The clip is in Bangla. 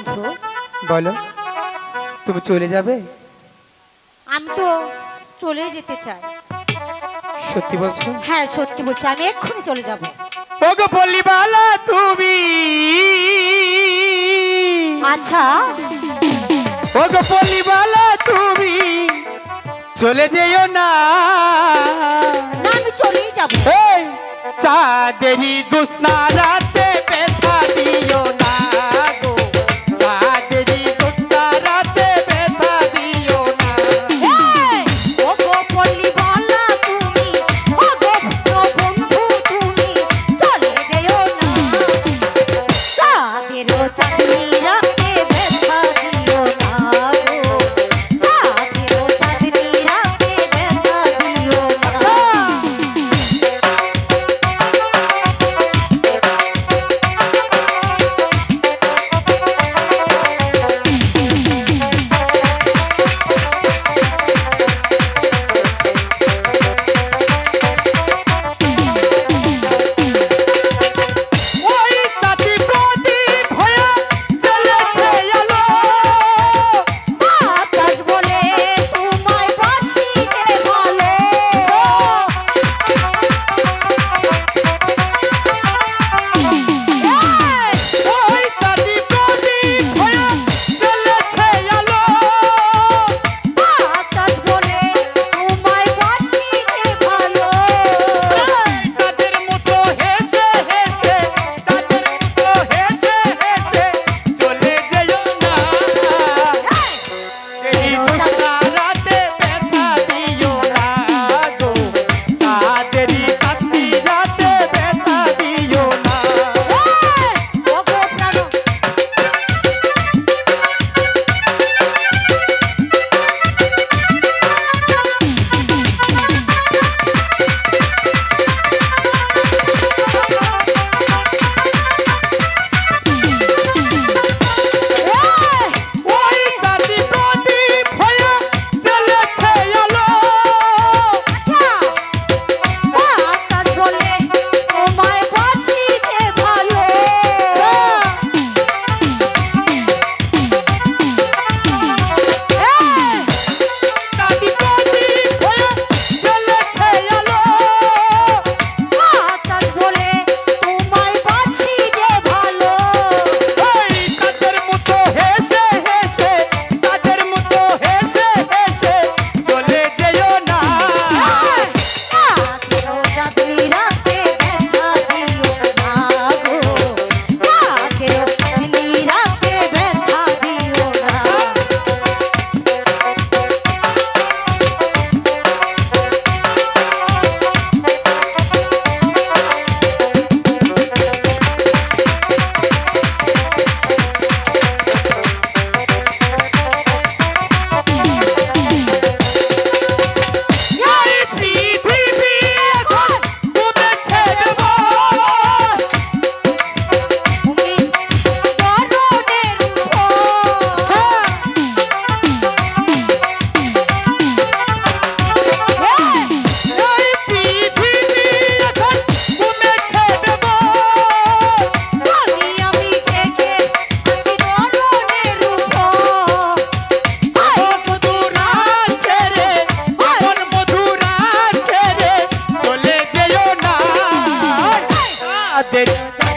বন্ধু বলো তুমি চলে যাবে? আমি তো চলে যেতে চাই। সত্যি বলছো? হ্যাঁ সত্যি বলছি আমি এক্ষুনি চলে যাব। ওগো পল্লী বালা তুমি! আচ্ছা। ওগো পল্লী বালা তুমি! চলে যেও না। না আমি চলেই যাব। এই চাঁদেরি জোৎস্না রাতে dead.